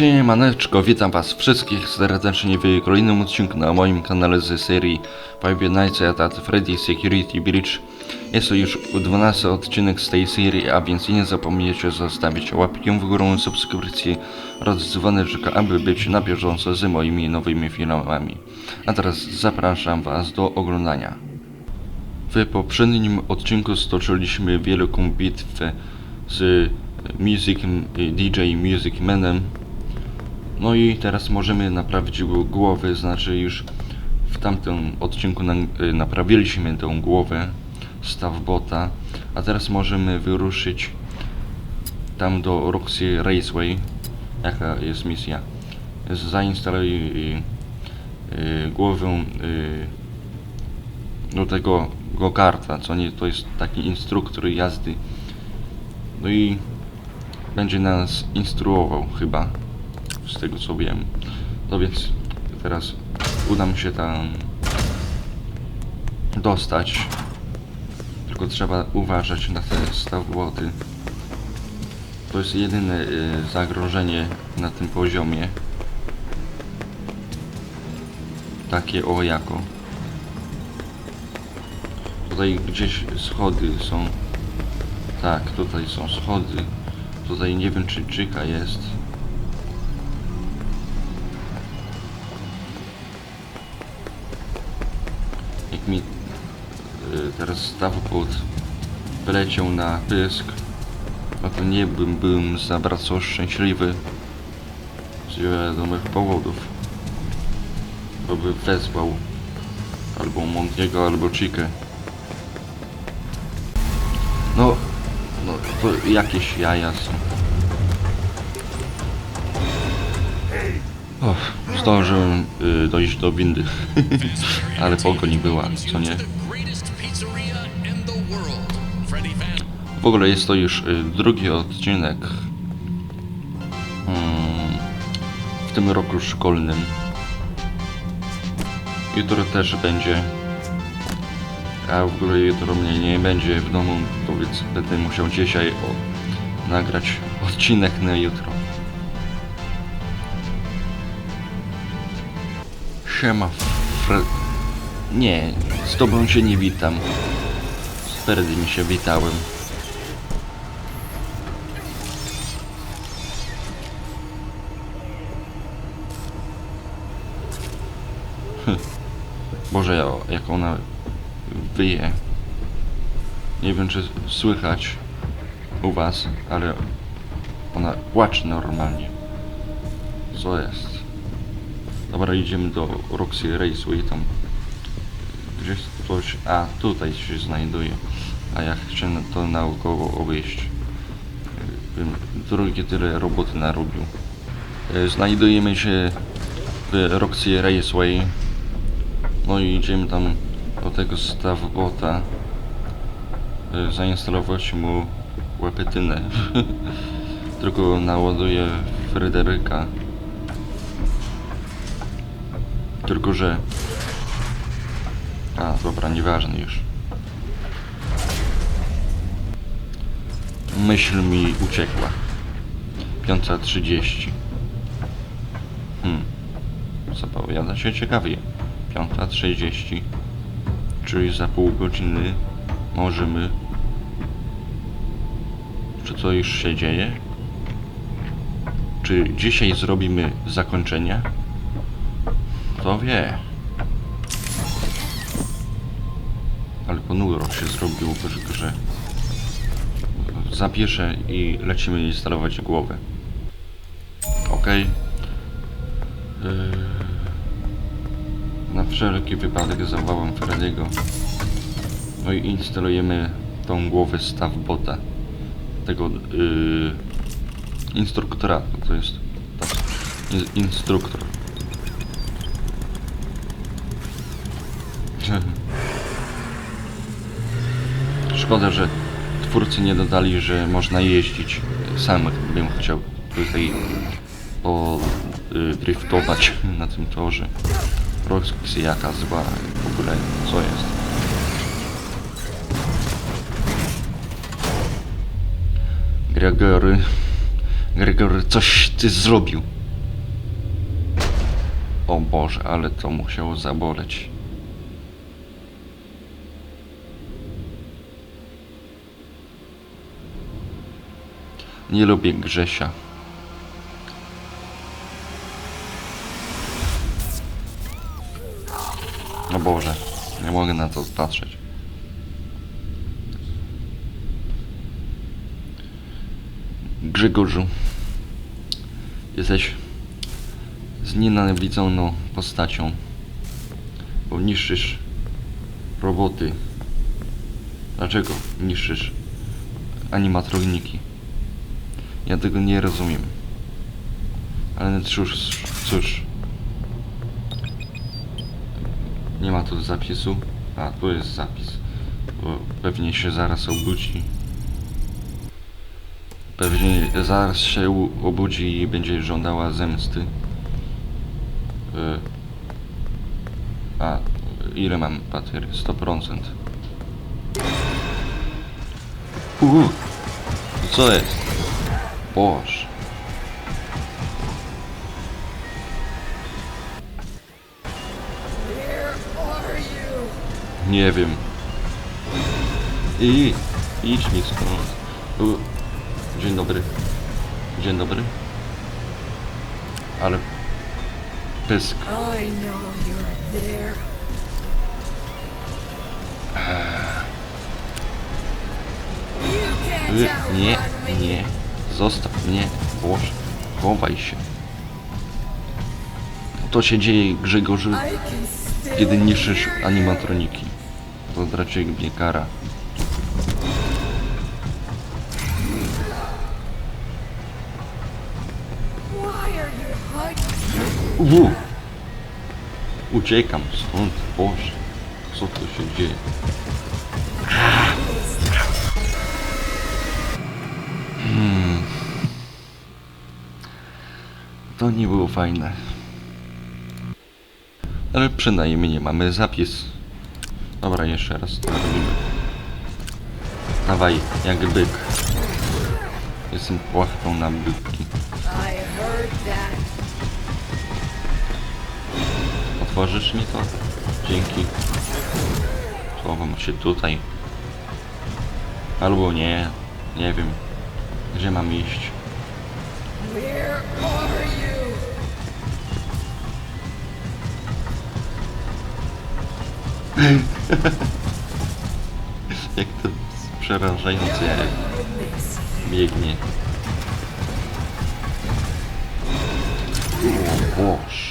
Siemaneczko, witam was wszystkich serdecznie w kolejnym odcinku na moim kanale z serii Five Nights at Freddy Security Breach. Jest to już 12 odcinek z tej serii, a więc nie zapomnijcie zostawić łapkę w górę, subskrypcji oraz dzwoneczka, aby być na bieżąco z moimi nowymi filmami. A teraz zapraszam was do oglądania. W poprzednim odcinku stoczyliśmy wielką bitwę z Music, DJ Music Manem. No i teraz możemy naprawić go głowę, znaczy już w tamtym odcinku y, naprawiliśmy tą głowę Stavbota, a teraz możemy wyruszyć tam do Roxy Raceway. Jaka jest misja? Zainstaluj y, y, głowę y, do tego go-karta, co nie, to jest taki instruktor jazdy. No i będzie nas instruował chyba, z tego co wiem. No więc teraz uda mi się tam dostać. Tylko trzeba uważać na te stawłoty. To jest jedyne y, zagrożenie na tym poziomie. Takie o jako. Tutaj gdzieś schody są. Tak, tutaj są schody. Tutaj nie wiem czy czyka jest. Mi y, teraz stawopłot wyleciał na pysk, no to nie bym, byłem za bardzo szczęśliwy z wiadomych powodów. Bo by wezwał albo Montiego, albo Chikę. No, no to jakieś jaja są. O, zdążyłem y, dojść do windy. Ale pogoń była, co nie? W ogóle jest to już y, drugi odcinek mm, w tym roku szkolnym. Jutro też będzie. A w ogóle jutro mnie nie będzie w domu, to więc będę musiał dzisiaj o, nagrać odcinek na jutro. Siema, Fred... Nie, z tobą się nie witam. Z Freddy się witałem. Boże, ja- jak ona wyje. Nie wiem, czy słychać u was, ale ona płacze normalnie. Co jest? Dobra, idziemy do Roxy Raceway tam. Gdzieś coś... A, tutaj się znajduje. A ja chcę to naokoło obejść. Bym drugie tyle roboty narobił. E, Znajdujemy się w Roxy Raceway. No i idziemy tam do tego stawbota. y, Zainstalować mu łepetynę. Tylko naładuję Fryderyka. Tylko że... A, dobra, nieważne już. Myśl mi uciekła. 5.30. Hmm. Zapowiada się ciekawie. 5.30. Czyli za pół godziny możemy... Czy to już się dzieje? Czy dzisiaj zrobimy zakończenie? Kto wie? Ale ponuro się zrobiło w grze. Zapieszę i lecimy instalować głowę. Okej. Yy... Na wszelki wypadek zawołam Freddy'ego. No i instalujemy tą głowę Stavbota. Tego yy, instruktora. To jest tak, in, instruktor. Szkoda, że twórcy nie dodali, że można jeździć. Sam bym chciał tutaj po y, driftować na tym torze. Roxy jaka zła w ogóle, co jest? Gregory, Gregory, coś ty zrobił. O Boże, ale to musiało zaboleć. Nie lubię Grzesia. O Boże, nie mogę na to patrzeć. Grzegorzu, jesteś znienawidzoną postacią, bo niszczysz roboty. Dlaczego niszczysz animatroniki? Ja tego nie rozumiem. Ale cóż, cóż. Nie ma tu zapisu. A, tu jest zapis. Bo pewnie się zaraz obudzi. Pewnie zaraz się obudzi i będzie żądała zemsty. Y, A, ile mam baterii? 100%. Uuu, co jest? Nie wiem. I idź mi stąd. U, Dzień dobry. Dzień dobry. Ale pysk. I know you're there. You can't Y, Nie, nie. Zostaw mnie. Boże. Chowaj się. To się dzieje Grzegorzu, kiedy niszczysz animatroniki. To raczej mnie kara. Uuu. Uciekam stąd, Boże. Co tu się dzieje? To nie było fajne. Ale przynajmniej mamy zapis. Dobra, jeszcze raz to robimy. Dawaj, jak byk. Jestem płachtą na byki. Otworzysz mi to? Dzięki. Schowam się tutaj. Albo nie. Nie wiem. Gdzie mam iść? Where are you? Jak to przerażające biegnie. O Boże.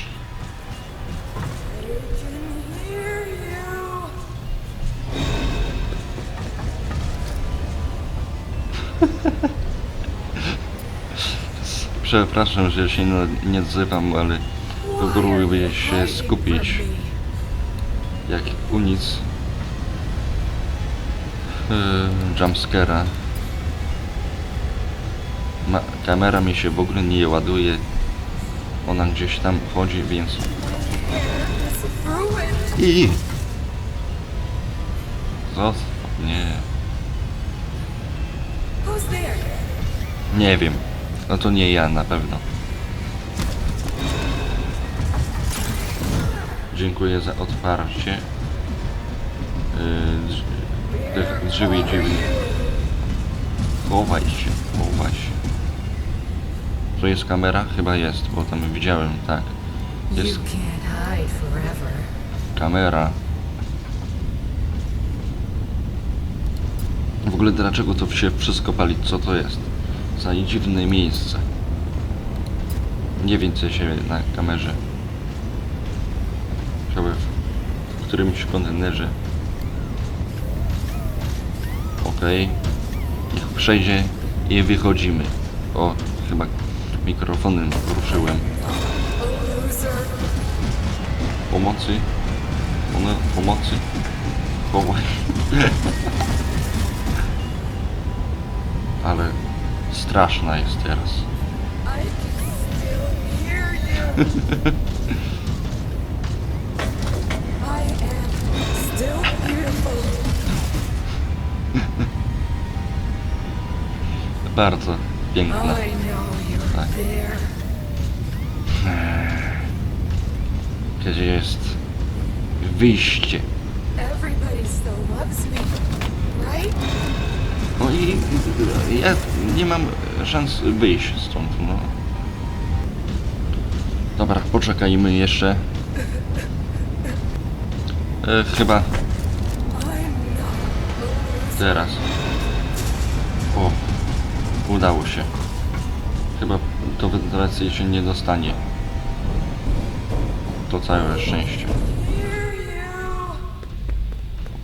Przepraszam, że się nie, odzywam, ale próbuję się skupić. Jak u nic. Yy, jumpscare'a. Ma, kamera mi się w ogóle nie ładuje. Ona gdzieś tam chodzi, więc... I. Zostaw there? Nie wiem. No to nie ja na pewno. Dziękuję za otwarcie. Yy, drzwi dziwnych. Chowaj się, chowaj się. To jest kamera? Chyba jest, bo tam widziałem, tak. Jest kamera. W ogóle dlaczego to się wszystko pali? Co to jest? Za dziwne miejsce. Nie co się na kamerze. Chyba w, którymś kontenerze. Okej. Niech przejdzie i wychodzimy. O, chyba mikrofonem ruszyłem. Pomocy. One, pomocy. Chowaj. Ale straszna jest teraz. Bardzo know you're Tak. gdzie jest wyjście. No i ja nie mam szans wyjść stąd, no. Dobra, poczekajmy jeszcze. E, chyba teraz. Udało się. Chyba do wentylacji się nie dostanie. To całe szczęście.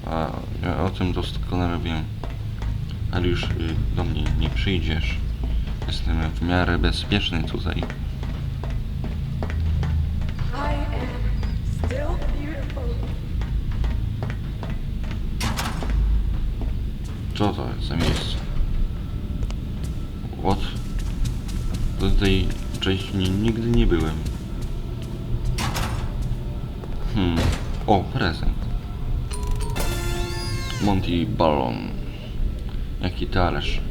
A ja o tym doskonale wiem. Ale już y, do mnie nie przyjdziesz. Jestem w miarę bezpieczny tutaj. Co to jest za miejsce? What? Do tej części ni- nigdy nie byłem. Hmm. O, prezent. Monty Ballon. Jaki talerz.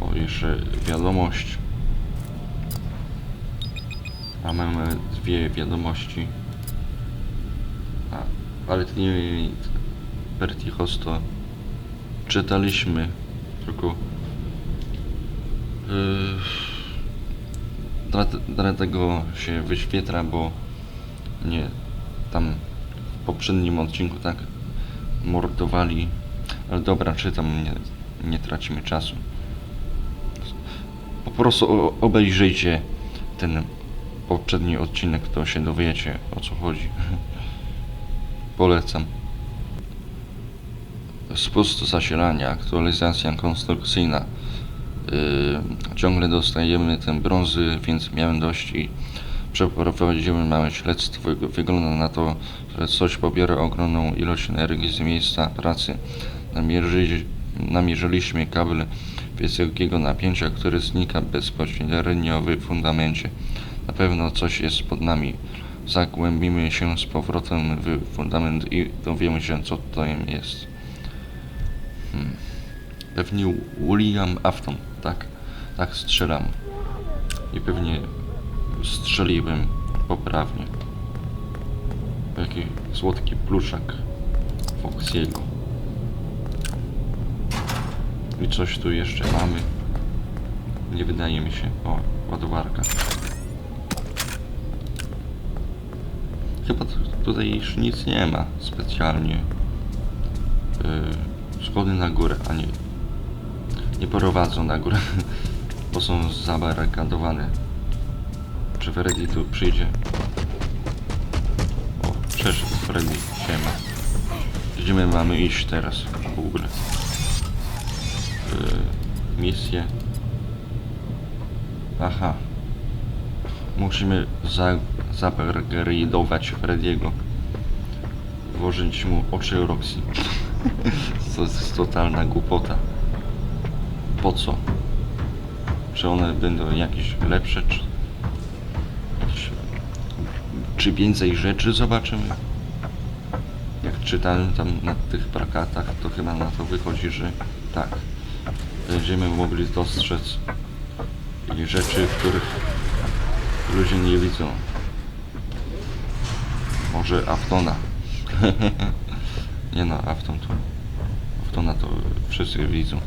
O, jeszcze wiadomość. A mamy dwie wiadomości. A, ale to nie Bertichos to czytaliśmy, tylko yy, dlatego się wyświetla, bo nie tam w poprzednim odcinku tak mordowali, ale dobra, czytam, nie, nie tracimy czasu. Po prostu obejrzyjcie ten poprzedni odcinek, to się dowiecie o co chodzi. Polecam. Spust zasilania, aktualizacja konstrukcyjna. Yy, ciągle dostajemy ten brązy, więc miałem dość i przeprowadziłem małe śledztwo. Wygląda na to, że coś pobiera ogromną ilość energii z miejsca pracy. Namierzy, namierzyliśmy kabel wysokiego napięcia, który znika bezpośrednio w fundamencie. Na pewno coś jest pod nami. Zagłębimy się z powrotem w fundament i dowiemy się, co to jest. Hmm. Pewnie William Afton, tak? Tak strzelam. I pewnie strzeliłem poprawnie. Jaki słodki pluszak Foxiego. I coś tu jeszcze mamy. Nie wydaje mi się. O, ładowarka. Chyba tu- tutaj już nic nie ma specjalnie. Yy, schody na górę, a nie. Nie prowadzą na górę, bo są zabarykadowane. Czy Freddy tu przyjdzie? O, przeszedł Freddy, siema. Gdzie my mamy iść teraz w ogóle? Yy, misję. Aha. Musimy za, zabarykatować Frediego. Włożyć mu oczy Roxy. to jest totalna głupota. Po co? Czy one będą jakieś lepsze, czy... Czy więcej rzeczy zobaczymy? Jak czytałem tam na tych plakatach, to chyba na to wychodzi, że tak. Będziemy mogli dostrzec rzeczy, których ludzie nie widzą. Może Aftona. nie no, Afton to... Aftona to wszyscy widzą.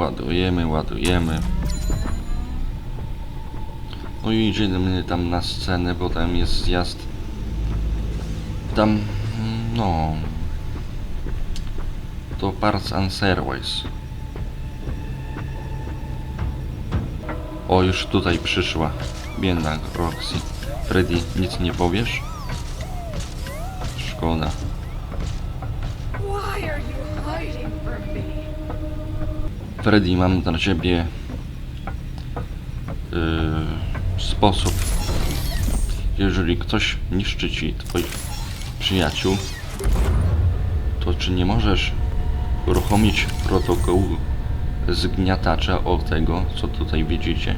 Ładujemy, ładujemy. No i idziemy tam na scenę, bo tam jest zjazd. Tam, no... To Parts and Service. O, już tutaj przyszła. Biedna Roxy. Freddy, nic nie powiesz? Szkoda. Freddy, mam dla ciebie yy, sposób. Jeżeli ktoś niszczy ci twoich przyjaciół, to czy nie możesz uruchomić protokołu zgniatacza o tego, co tutaj widzicie?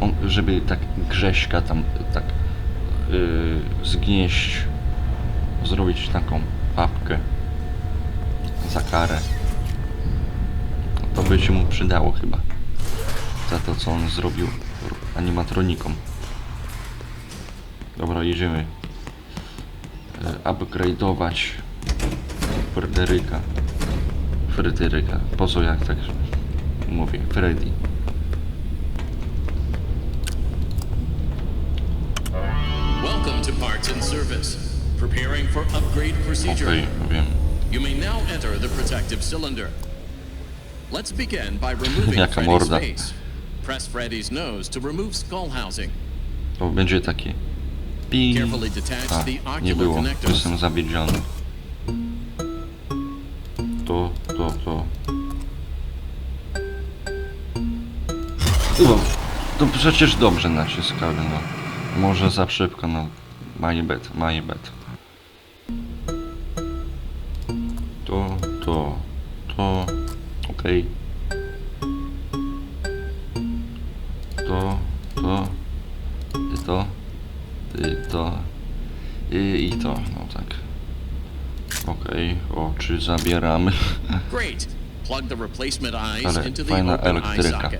On, żeby tak Grześka tam tak yy, zgnieść, zrobić taką papkę za karę. By się mu przydało chyba. Za to, co on zrobił animatronikom. Dobra, jedziemy. E, upgrade'ować Fryderyka. Fryderyka. Po co jak tak mówię? Freddy. Welcome to Parts and Service. Preparing for upgrade procedure. Okej, wiem. You may now enter the protective cylinder. Let's begin by removing Jaka Freddy's morda. face. Press Freddy's nose to remove skull housing. To będzie takie. Pi. Carefully detach A, the nie ocular było. connectors. Jestem zawiedziony. To, to, to. No, to przecież dobrze naciskałem, no. Może za szybko, no. My bad, my bad. To, to, to. Okej. To, to. I to. I to. I, i to, no tak. Okej, oczy zabieramy. Great. Plug the replacement eyes Ale into the fajna elektryka.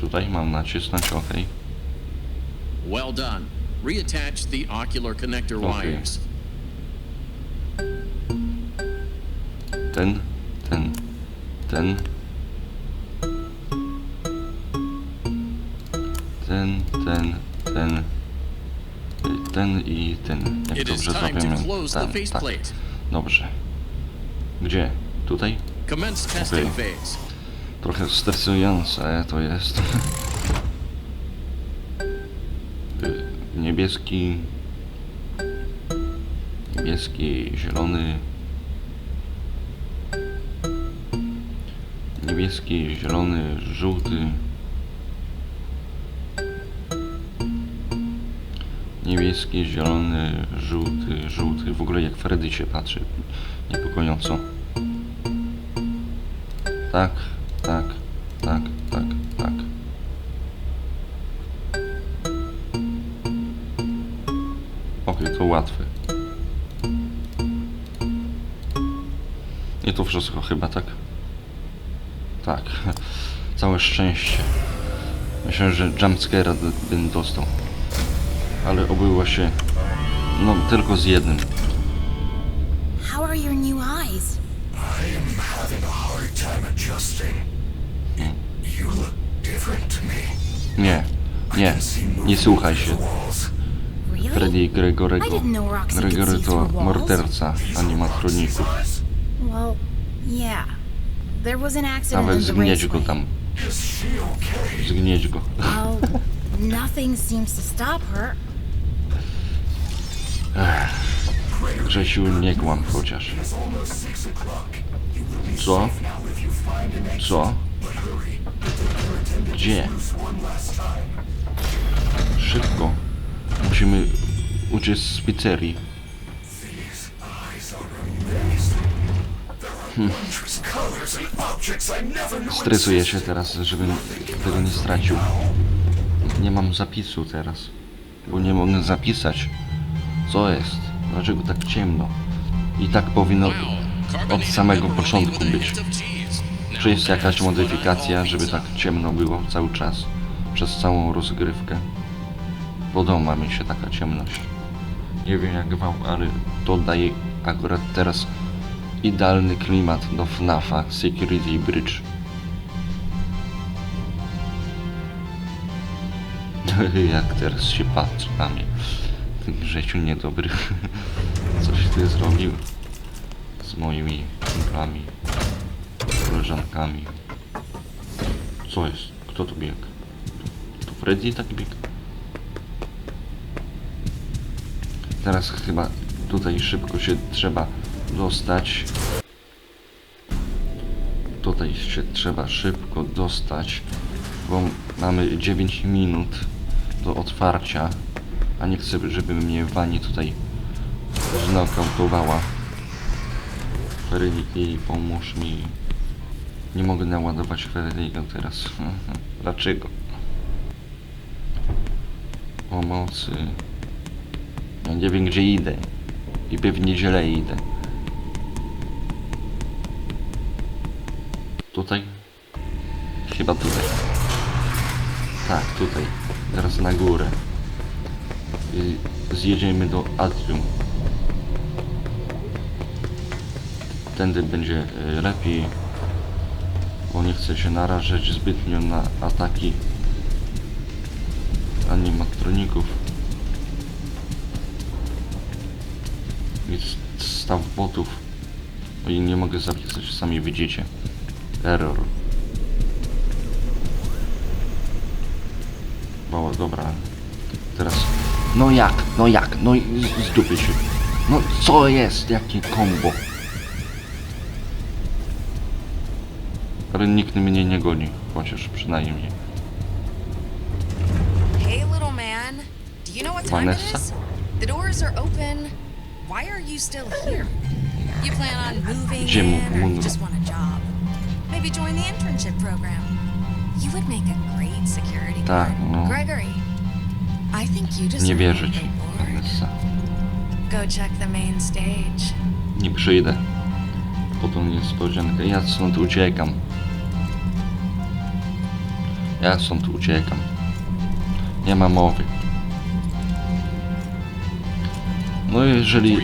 Tutaj mam nacisnąć, okej. Well done. Reattach the ocular connector Okay. wires. Ten, ten, ten. Ten, ten, ten. Ten i ten. Jak dobrze close the Tak, tak. Dobrze. Gdzie? Tutaj? Okay. Trochę stresujące to jest. Y, Niebieski. Niebieski, zielony. Niebieski, zielony, żółty. Niebieski, zielony, żółty, żółty. W ogóle jak Freddy się patrzy. Niepokojąco. Tak, tak, tak, tak, tak. Okej, to łatwe. I to wszystko chyba, tak? Tak. Całe szczęście. Myślę, że jumpscare'a bym dostał. Ale obyło się... No, tylko z jednym. How are your new eyes? having a hard time adjusting. You look different to me. Nie, nie, nie słuchaj się. Walls. Really? Freddy I Gregorego. didn't know Roxy could Gregory see to through walls. morderca animatroników. Well, yeah. There was an accident Nawet zgnieć go tam. Zgnieć go. Well, nothing seems to stop her. Grzesiu, nie kłam chociaż. Co? Co? Gdzie? Szybko. Musimy uciec z pizzerii. Knew Stresuję się teraz, żebym tego nie stracił. Nie mam zapisu teraz. Bo nie mogę zapisać. Co jest? Dlaczego tak ciemno? I tak powinno od samego początku być. Czy jest jakaś modyfikacja, żeby tak ciemno było cały czas? Przez całą rozgrywkę? Podoba mi się taka ciemność. Nie wiem jak wam, ale to daje akurat teraz idealny klimat do FNAFa Security Bridge. jak teraz się patrzy na mnie. Ten Grzesiu niedobry. Coś ty zrobił z moimi kumplami koleżankami. Co jest? Kto tu biegł? To Freddy tak biegł? Teraz chyba tutaj szybko się trzeba dostać. Tutaj się trzeba szybko dostać, bo mamy 9 minut do otwarcia, a nie chcę, żeby mnie Wani tutaj znokautowała. Freddy, pomóż mi. Nie mogę naładować Freddy'ego teraz. Dlaczego? Pomocy. Ja nie wiem gdzie idę. I pewnie źle idę. Tutaj? Chyba tutaj. Tak, tutaj. Teraz na górę. Zjedziemy do atrium. Tędy będzie y, lepiej, bo nie chcę się narażać zbytnio na ataki animatroników s- staw botów. No i nie mogę zapisać, sami widzicie. Error. O, dobra. Teraz. No jak? No jak? No i z- z dupy się. No co jest? Jakie kombo? Ale nikt mnie nie goni, chociaż przynajmniej. Hey, little man. Do you know what time it Vanessa? is? The doors are open. Why are you still here? You plan on moving mu- in, or you just want a job? Maybe join the internship program. You would make a great security Tak, guard. no. Gregory, I think you just Nie wierzę ci. Vanessa. Go check the main stage. Nie przyjdę. Po tą niespodziankę. Ja stąd uciekam. Ja stąd uciekam. Nie ma mowy. No jeżeli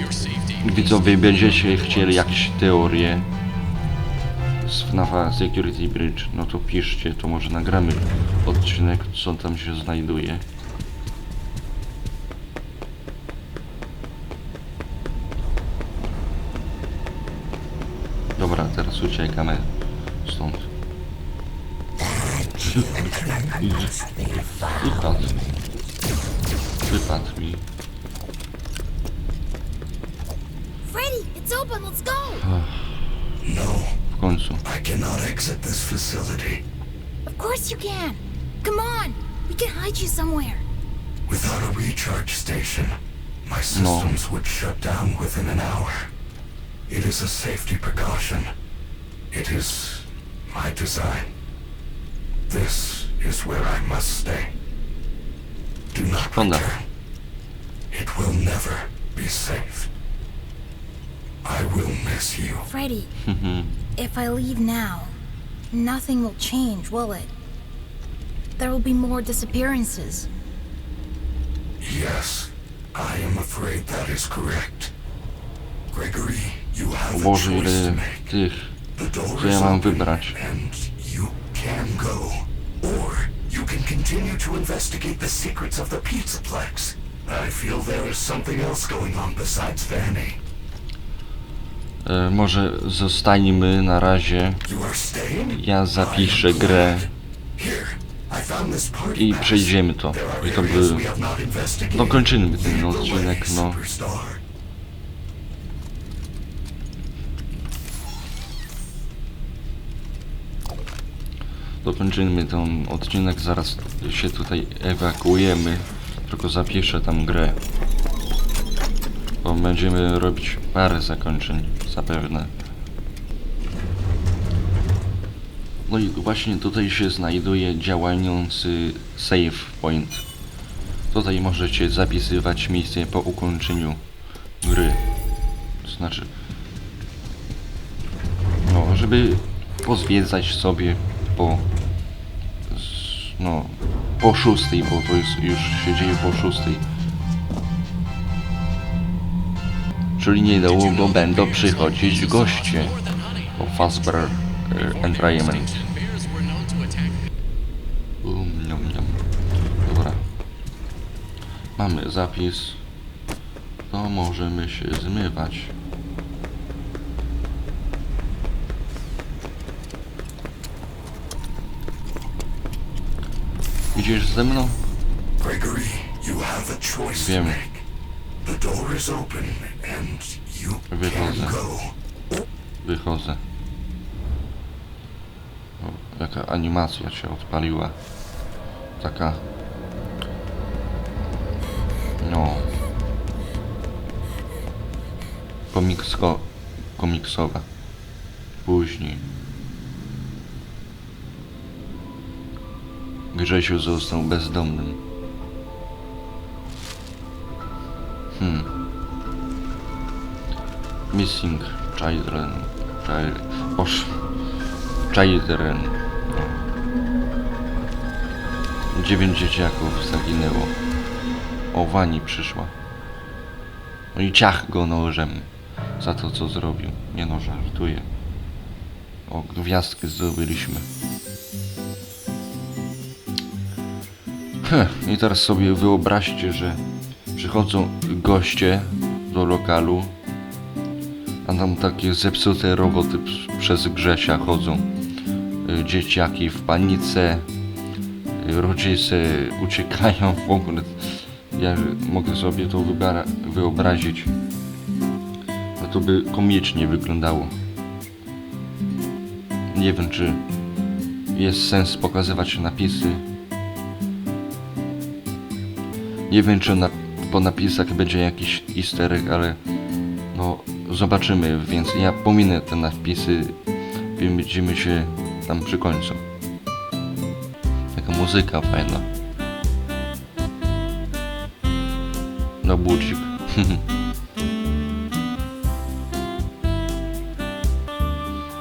widzowie będziecie chcieli jakieś teorie z FNAFa Security Bridge, no to piszcie, to może nagramy odcinek, co tam się znajduje. Dobra, teraz uciekamy stąd. Wypadł. Wypadł mi. Freddy, it's open. Let's go. No, W końcu. I cannot exit this facility. Of course you can. Come on. We can hide you somewhere. Without a recharge station, my No. systems would shut down within an hour. It is a safety precaution. It is my design. This is where I must stay. Do not Szkoda. return. It will never be safe. I will miss you. Freddy, mm-hmm. If I leave now, nothing will change, will it? There will be more disappearances. Yes, I am afraid that is correct. Gregory, you have a choice to ile make. tych. The door is open, and you can go. Or you can continue to investigate the secrets of the Pizzaplex. I feel there is something else going on besides Vanny. E, może zostańmy na razie. Ja zapiszę grę I przejdziemy to. I to by... No kończymy ten odcinek, no. Dokończymy ten odcinek, zaraz się tutaj ewakuujemy. Tylko zapiszę tam grę. Bo będziemy robić parę zakończeń, zapewne. No i właśnie tutaj się znajduje działający save point. Tutaj możecie zapisywać misje po ukończeniu gry. To znaczy, no, żeby pozwiedzać sobie po no po szóstej, bo to jest już się dzieje po szóstej. Czyli niedługo będą przychodzić goście po Fazbear Entertainment. Um, niam, niam. Dobra. Mamy zapis. To możemy się zmywać. Idziesz ze mną? Gregory, you have a choice to Wychodzę. Wychodzę. O, jaka animacja się odpaliła. Taka. No. Komiksko, komiksowa. Później. Grzesiu został bezdomnym. Hmm. Missing children. Child. Teren. No. Dziewięć dzieciaków zaginęło. O, Wani przyszła. No i ciach go nożem za to, co zrobił. Nie no, żartuję. O, gwiazdkę zdobyliśmy. Heh, I teraz sobie wyobraźcie, że przychodzą goście do lokalu, a tam takie zepsute roboty przez Grzesia chodzą. Y, Dzieciaki w panice, y, rodzice uciekają w ogóle. Ja mogę sobie to wyobrazić. No to by komicznie wyglądało. Nie wiem, czy jest sens pokazywać napisy. Nie wiem, czy na, po napisach będzie jakiś easter egg, ale no zobaczymy, więc ja pominę te napisy. Widzimy się tam przy końcu. Taka muzyka fajna. No budzik.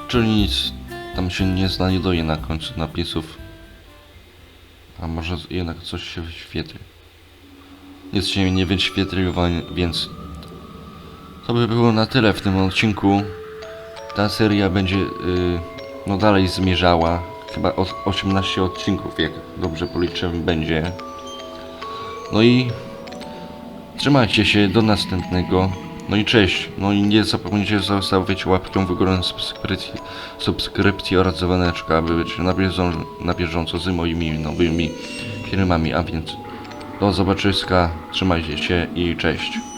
Czyli nic tam się nie znajduje na końcu napisów. A może jednak coś się wyświetli. Nic się nie więc to by było na tyle w tym odcinku. Ta seria będzie yy, no dalej zmierzała. Chyba od 18 odcinków, jak dobrze policzyłem, będzie. No i trzymajcie się do następnego. No i cześć. No i nie zapomnijcie zostawić łapkę w górę subskrypcji, subskrypcji oraz dzwoneczka, aby być na bieżąco, na bieżąco z moimi nowymi filmami. A więc do zobaczyska, trzymajcie się i cześć.